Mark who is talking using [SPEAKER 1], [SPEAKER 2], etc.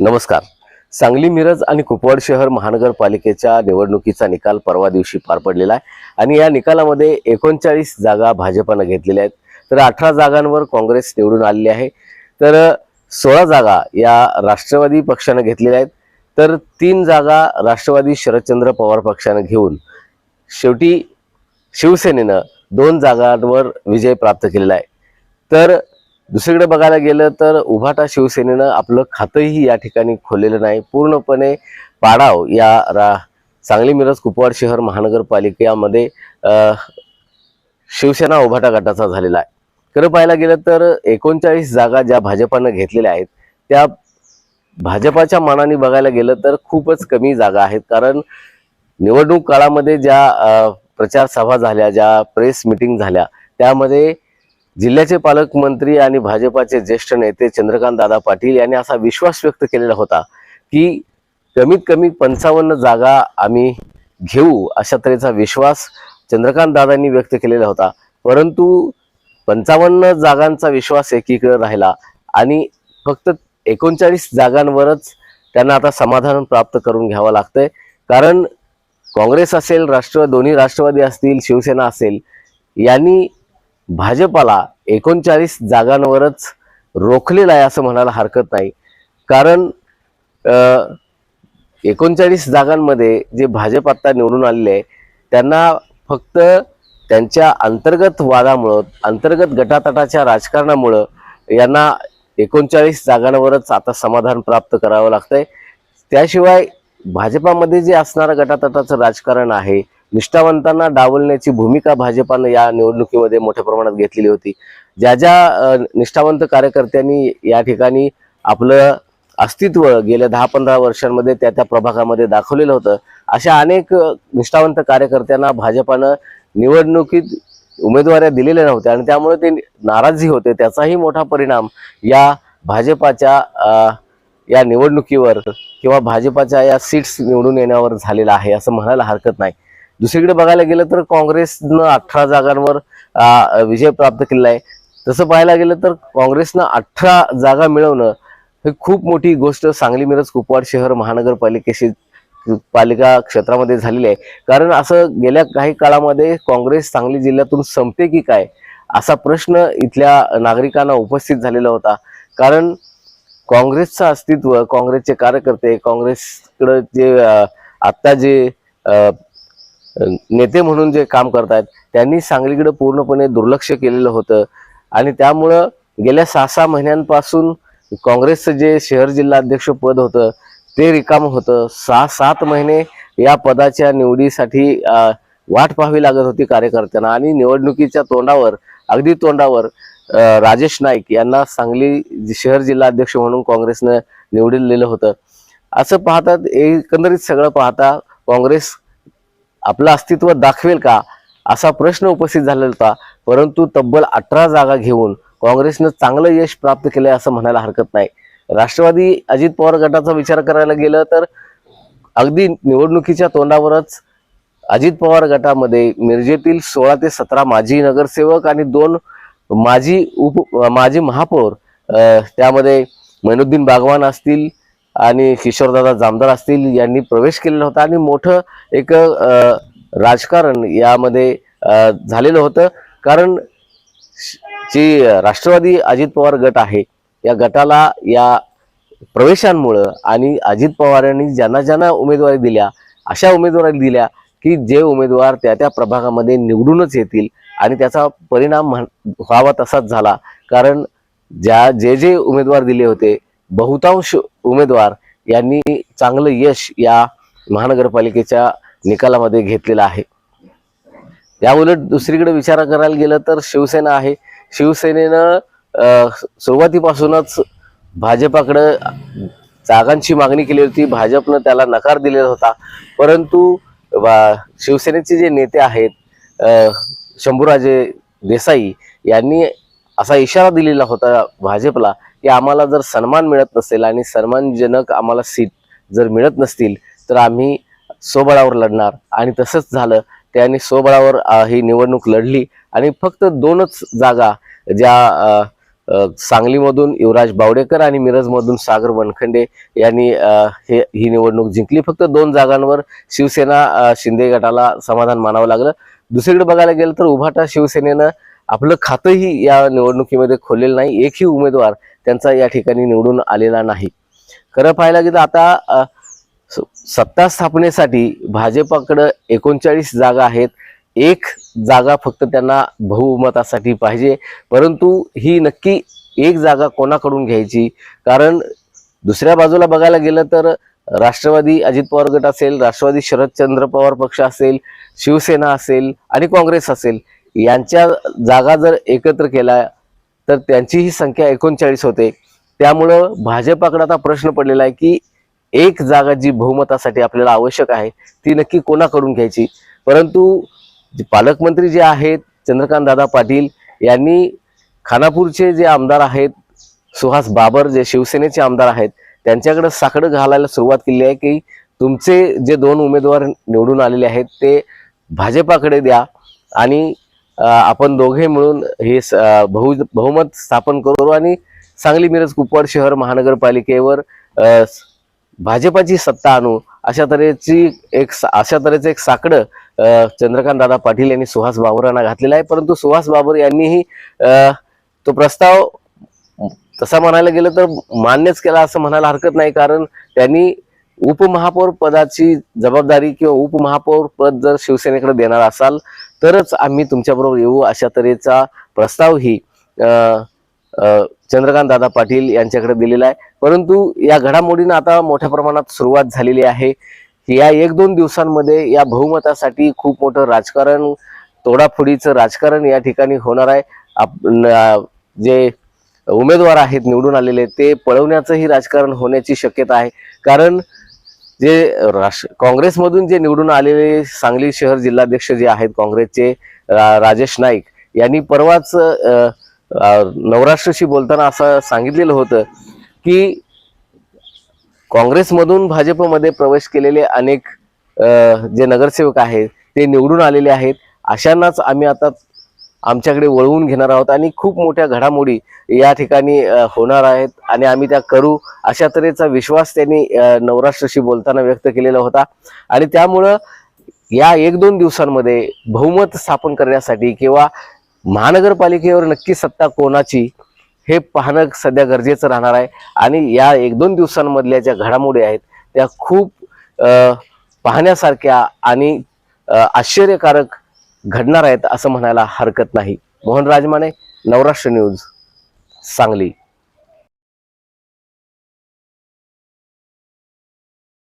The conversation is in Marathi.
[SPEAKER 1] नमस्कार. सांगली मिरज आणि कुपवाड शहर महानगरपालिकेच्या निवडणुकीचा निकाल परवा दिवशी पार पडलेला आहे. आणि या निकालामध्ये एकोणचाळीस जागा भाजपानं घेतलेल्या आहेत. तर अठरा जागांवर काँग्रेस निवडून आलेली आहे. तर सोळा जागा या राष्ट्रवादी पक्षानं घेतलेल्या आहेत. तर तीन जागा राष्ट्रवादी शरदचंद्र पवार पक्षानं घेऊन शेवटी शिवसेनेनं दोन जागांवर विजय प्राप्त केलेला आहे. तर दुसरीकडे बघायला गेलं तर उभाटा शिवसेनेनं आपलं खातंही या ठिकाणी खोललेलं नाही. पूर्णपणे पाडाव या रा सांगली मिरज कुपवाड शहर महानगरपालिकेमध्ये शिवसेना उभाटा गटाचा झालेला आहे. खरं पाहायला गेलं तर एकोणचाळीस जागा ज्या भाजपानं घेतलेल्या आहेत त्या भाजपाच्या मानाने बघायला गेलं तर खूपच कमी जागा आहेत. कारण निवडणूक काळामध्ये ज्या प्रचारसभा प्रचार सभा झाल्या ज्या प्रेस मिटिंग झाल्या त्यामध्ये जिल्ह्याचे पालकमंत्री आणि भाजपाचे ज्येष्ठ नेते चंद्रकांत दादा पाटील यांनी असा विश्वास व्यक्त केलेला होता की कमीत कमी पंचावन्न जागा आम्ही घेऊ अशा तऱ्हेचा विश्वास चंद्रकांत दादांनी व्यक्त केलेला होता. परंतु पंचावन्न जागांचा विश्वास एकीकडे राहिला आणि फक्त एकोणचाळीस जागांवरच त्यांना आता समाधान प्राप्त करून घ्यावं लागतंय. कारण काँग्रेस असेल राष्ट्र दोन्ही राष्ट्रवादी असतील शिवसेना असेल यांनी भाजपाला एकोणचाळीस जागांवरच रोखलेलं आहे असं म्हणायला हरकत नाही. कारण एकोणचाळीस जागांमध्ये जे भाजप आत्ता निवडून आलेले आहे त्यांना फक्त त्यांच्या अंतर्गत वादामुळं अंतर्गत गटातटाच्या राजकारणामुळं यांना एकोणचाळीस जागांवरच आता समाधान प्राप्त करावं लागतंय. त्याशिवाय भाजपामध्ये जे असणारं गटातटाचं राजकारण आहे निष्ठावंतांना डावलण्याची भूमिका भाजपानं या निवडणुकीमध्ये मोठ्या प्रमाणात घेतलेली होती. ज्या ज्या निष्ठावंत कार्यकर्त्यांनी या ठिकाणी आपलं अस्तित्व गेल्या दहा पंधरा वर्षांमध्ये त्या त्या प्रभागामध्ये दाखवलेलं होतं अशा अनेक निष्ठावंत कार्यकर्त्यांना भाजपानं निवडणुकीत उमेदवाऱ्या दिलेल्या नव्हत्या आणि त्यामुळे ते नाराजी होते. त्याचाही मोठा परिणाम या भाजपाच्या या निवडणुकीवर किंवा भाजपाच्या या सीट्स निवडून येण्यावर झालेला आहे असं म्हणायला हरकत नाही. दुसरीकडे बघायला गेलं तर काँग्रेसनं अठरा जागांवर विजय प्राप्त केलेला आहे. तसं पाहायला गेलं तर काँग्रेसनं अठरा जागा मिळवणं ही खूप मोठी गोष्ट सांगली मिरज कुपवाड शहर महानगरपालिकेशी पालिका क्षेत्रामध्ये झालेली आहे. कारण असं गेल्या काही काळामध्ये काँग्रेस सांगली जिल्ह्यातून संपते की काय असा प्रश्न इथल्या नागरिकांना उपस्थित झालेला होता. कारण काँग्रेसचं अस्तित्व काँग्रेसचे कार्यकर्ते काँग्रेसकडं जे आत्ता जे नेते म्हणून जे काम करतायत त्यांनी सांगलीकडे पूर्णपणे दुर्लक्ष केलेलं होतं. आणि त्यामुळं गेल्या सहा सहा महिन्यांपासून काँग्रेसचं जे शहर जिल्हा अध्यक्ष पद होतं ते रिकाम होतं. सहा सात महिने या पदाच्या निवडीसाठी वाट पाहावी लागत होती कार्यकर्त्यांना. आणि निवडणुकीच्या तोंडावर अगदी तोंडावर राजेश नाईक यांना सांगली शहर जिल्हा अध्यक्ष म्हणून काँग्रेसनं निवडलेलं होतं. असं पाहतात एकंदरीत सगळं पाहता काँग्रेस आपलं अस्तित्व दाखवेल का? असा प्रश्न उपस्थित झालेला होता. परंतु तब्बल अठरा जागा घेऊन काँग्रेसनं चांगलं यश प्राप्त केलंय असं म्हणायला हरकत नाही. राष्ट्रवादी अजित पवार गटाचा विचार करायला गेलं तर अगदी निवडणुकीच्या तोंडावरच अजित पवार गटामध्ये मिरजेतील सोळा ते सतरा माजी नगरसेवक आणि दोन माजी उप माजी महापौर त्यामध्ये मैनुद्दीन बागवान असतील आणि किशोरदादा जामदार असतील यांनी प्रवेश केलेला होता आणि मोठं एक राजकारण यामध्ये झालेलं होतं. कारण जी राष्ट्रवादी अजित पवार गट आहे या गटाला या प्रवेशांमुळं आणि अजित पवार यांनी ज्यांना ज्यांना उमेदवारी दिल्या अशा उमेदवारी दिल्या की जे उमेदवार त्या त्या प्रभागामध्ये निवडूनच येतील आणि त्याचा परिणाम म्हण- व्हावा तसाच झाला. कारण ज्या जे जे उमेदवार दिले होते बहुतांश उमेदवार यांनी चांगलं यश या महानगरपालिकेच्या निकालामध्ये घेतलेलं आहे. या उलट दुसरीकडे विचार करायला गेलं तर शिवसेना आहे. शिवसेनेनं सुरुवातीपासूनच भाजपाकडं जागांची मागणी केली होती. भाजपनं त्याला नकार दिलेला होता. परंतु शिवसेनेचे जे नेते आहेत शंभूराजे देसाई यांनी असा इशारा दिलेला होता भाजपला की आम्हाला जर सन्मान मिळत नसेल आणि सन्मानजनक आम्हाला सीट जर मिळत नसतील तर आम्ही स्वबळावर लढणार. आणि तसंच झालं त्यांनी स्वबळावर ही निवडणूक लढली. आणि फक्त दोनच जागा ज्या सांगलीमधून युवराज बावडेकर आणि मिरजमधून सागर वनखंडे यांनी हे ही निवडणूक जिंकली. फक्त दोन जागांवर शिवसेना शिंदे गटाला समाधान मानावं लागलं. दुसरीकडे बघायला गेलं तर उभाटा शिवसेनेनं आपलं खातंही या निवडणुकीमध्ये खोललेलं नाही. एकही उमेदवार त्यांचा या ठिकाणी निवडून आलेला नाही. खरं पाहायला गेलं तर आता स- सत्ता स्थापनेसाठी भाजपाकडं एकोणचाळीस जागा आहेत. एक जागा फक्त त्यांना बहुमतासाठी पाहिजे. परंतु ही नक्की एक जागा कोणाकडून घ्यायची? कारण दुसऱ्या बाजूला बघायला गेलं तर राष्ट्रवादी अजित पवार गट असेल राष्ट्रवादी शरदचंद्र पवार पक्ष असेल शिवसेना असेल आणि काँग्रेस असेल. यांच्या जागा जर एकत्र केल्या तर त्यांची ही संख्या एकोणचाळीस होते. त्यामुळं भाजपाकडे आता प्रश्न पडलेला आहे की एक जागा जी बहुमतासाठी आपल्याला आवश्यक आहे ती नक्की कोणाकडून घ्यायची? परंतु पालकमंत्री जे आहेत चंद्रकांत दादा पाटील यांनी खानापूरचे जे आमदार आहेत सुहास बाबर जे शिवसेनेचे आमदार आहेत त्यांच्याकडे साकडं घालायला सुरुवात केली आहे की तुमचे जे दोन उमेदवार निवडून आलेले आहेत ते भाजपाकडे द्या आणि आपण दोघे मिळून हे बहु बहुमत स्थापन करू आणि सांगली मिरज कुपवाड शहर महानगरपालिकेवर भाजपाची सत्ता आणू अशा तऱ्हेची एक अशा तऱ्हेचं एक साकडं चंद्रकांत दादा पाटील यांनी सुहास बाबरांना घातलेलं आहे. परंतु सुहास बाबर यांनीही तो प्रस्ताव तसा म्हणायला गेलं तर मान्यच केला असं म्हणायला हरकत नाही. कारण त्यांनी उपमहापौर पदाची जबाबदारी किंवा उपमहापौर पद जर शिवसेनेकडे देणार असाल तरच आम्ही तुमच्याबरोबर येऊ. अशा तऱ्हेचा प्रस्तावही चंद्रकांत दादा पाटील यांच्याकडे दिलेला आहे. परंतु या घडामोडीनं आता मोठ्या प्रमाणात सुरुवात झालेली आहे. या एक दोन दिवसांमध्ये या बहुमतासाठी खूप मोठं राजकारण तोडाफोडीचं राजकारण या ठिकाणी होणार आहे. आप जे उमेदवार आहेत निवडून आलेले ते पळवण्याचंही राजकारण होण्याची शक्यता आहे. कारण जे राष्ट्र काँग्रेसमधून जे निवडून आलेले सांगली शहर जिल्हाध्यक्ष जे आहेत काँग्रेसचे रा- राजेश नाईक यांनी परवाच नवराष्ट्रशी बोलताना असं सांगितलेलं होतं की काँग्रेसमधून भाजपमध्ये प्रवेश केलेले अनेक जे नगरसेवक आहेत ते निवडून आलेले आहेत. अशांनाच आम्ही आता आमच्याकडे वळवून घेणार आहोत आणि खूप मोठ्या घडामोडी या ठिकाणी होणार आहेत आणि आम्ही त्या करू अशा तऱ्हेचा विश्वास त्यांनी नवराष्ट्राशी नवराष्ट्रशी बोलताना व्यक्त केलेला होता. आणि त्यामुळं या एक दोन दिवसांमध्ये बहुमत स्थापन करण्यासाठी किंवा महानगरपालिकेवर नक्की सत्ता कोणाची हे पाहणं सध्या गरजेचं राहणार आहे. आणि या एक दोन दिवसांमधल्या ज्या घडामोडी आहेत त्या खूप पाहण्यासारख्या आणि आश्चर्यकारक घडणार आहेत असं म्हणायला हरकत नाही. मोहन राजमाने नवराष्ट्र न्यूज सांगली.